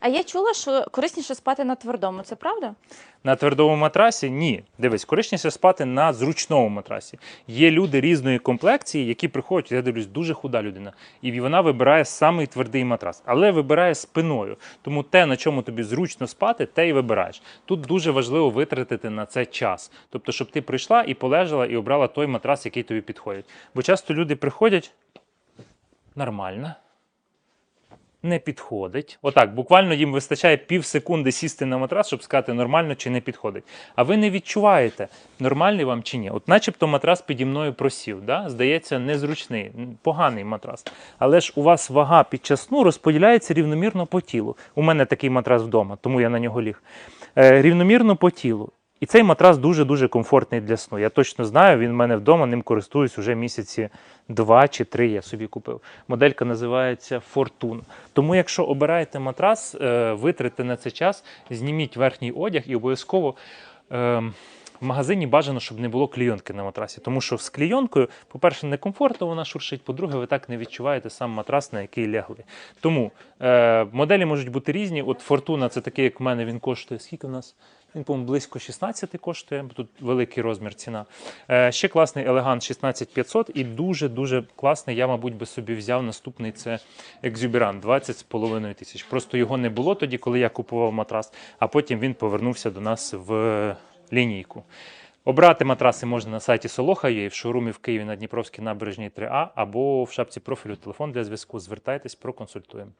А я чула, що корисніше спати на твердому, це правда? На твердому матрасі ні. Дивись, корисніше спати на зручному матрасі. Є люди різної комплекції, які приходять, я дивлюсь, дуже худа людина, і вона вибирає самий твердий матрас, але вибирає спиною. Тому те, на чому тобі зручно спати, те і вибираєш. Тут дуже важливо витратити на це час. Тобто, щоб ти прийшла і полежала, і обрала той матрас, який тобі підходить. Бо часто люди приходять нормально. Не підходить. Отак, буквально їм вистачає пів секунди сісти на матрас, щоб сказати, нормально чи не підходить. А ви не відчуваєте, нормальний вам чи ні. От начебто матрас піді мною просів. Да? Здається, незручний, поганий матрас. Але ж у вас вага під час сну розподіляється рівномірно по тілу. У мене такий матрас вдома, тому я на нього ліг. Е, рівномірно по тілу. І цей матрас дуже-дуже комфортний для сну. Я точно знаю, він в мене вдома, ним користуюсь уже місяці два чи три я собі купив. Моделька називається Fortune. Тому, якщо обираєте матрас, витрите на це час, зніміть верхній одяг і обов'язково. В магазині бажано, щоб не було клійонки на матрасі, тому що з клійонкою, по-перше, некомфортно вона шуршить, по-друге, ви так не відчуваєте сам матрас, на який лягли. Тому е, моделі можуть бути різні. От Фортуна, це такий, як в мене, він коштує. Скільки в нас? Він, по-моєму, близько 16 коштує, бо тут великий розмір ціна. Е, ще класний елегант 16500 і дуже-дуже класний. Я, мабуть, би собі взяв наступний це екзюберант 20,5 тисяч. Просто його не було тоді, коли я купував матрас, а потім він повернувся до нас в лінійку. Обрати матраси можна на сайті Солоха.ua, в шоурумі в Києві на Дніпровській набережній 3А або в шапці профілю телефон для зв'язку. Звертайтесь, проконсультуємо.